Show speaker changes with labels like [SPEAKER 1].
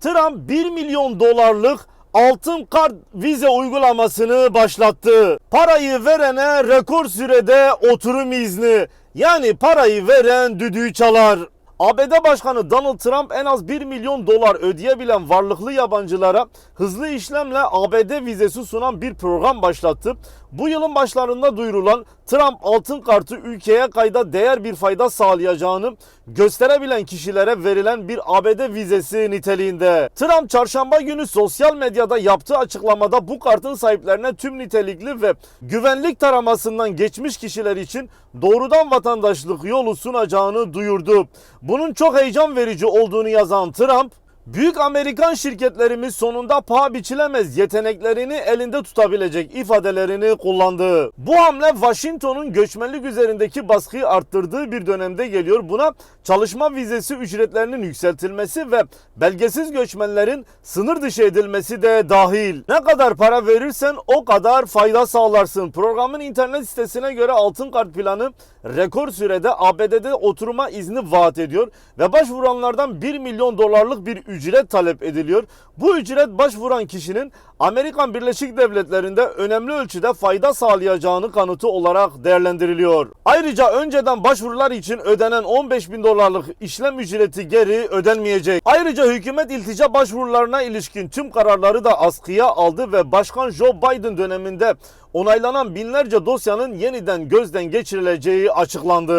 [SPEAKER 1] Trump 1 milyon dolarlık altın kart vize uygulamasını başlattı. Parayı verene rekor sürede oturum izni. Yani parayı veren düdüğü çalar. ABD Başkanı Donald Trump en az 1 milyon dolar ödeyebilen varlıklı yabancılara hızlı işlemle ABD vizesi sunan bir program başlattı. Bu yılın başlarında duyurulan Trump altın kartı ülkeye kayda değer bir fayda sağlayacağını gösterebilen kişilere verilen bir ABD vizesi niteliğinde. Trump çarşamba günü sosyal medyada yaptığı açıklamada bu kartın sahiplerine tüm nitelikli ve güvenlik taramasından geçmiş kişiler için doğrudan vatandaşlık yolu sunacağını duyurdu. Bunun çok heyecan verici olduğunu yazan Trump, Büyük Amerikan şirketlerimiz sonunda paha biçilemez yeteneklerini elinde tutabilecek ifadelerini kullandı. Bu hamle Washington'un göçmenlik üzerindeki baskıyı arttırdığı bir dönemde geliyor. Buna çalışma vizesi ücretlerinin yükseltilmesi ve belgesiz göçmenlerin sınır dışı edilmesi de dahil. Ne kadar para verirsen o kadar fayda sağlarsın. Programın internet sitesine göre altın kart planı rekor sürede ABD'de oturma izni vaat ediyor ve başvuranlardan 1 milyon dolarlık bir ücret talep ediliyor. Bu ücret başvuran kişinin Amerikan Birleşik Devletleri'nde önemli ölçüde fayda sağlayacağını kanıtı olarak değerlendiriliyor. Ayrıca önceden başvurular için ödenen 15 bin dolarlık işlem ücreti geri ödenmeyecek. Ayrıca hükümet iltica başvurularına ilişkin tüm kararları da askıya aldı ve Başkan Joe Biden döneminde onaylanan binlerce dosyanın yeniden gözden geçirileceği açıklandı.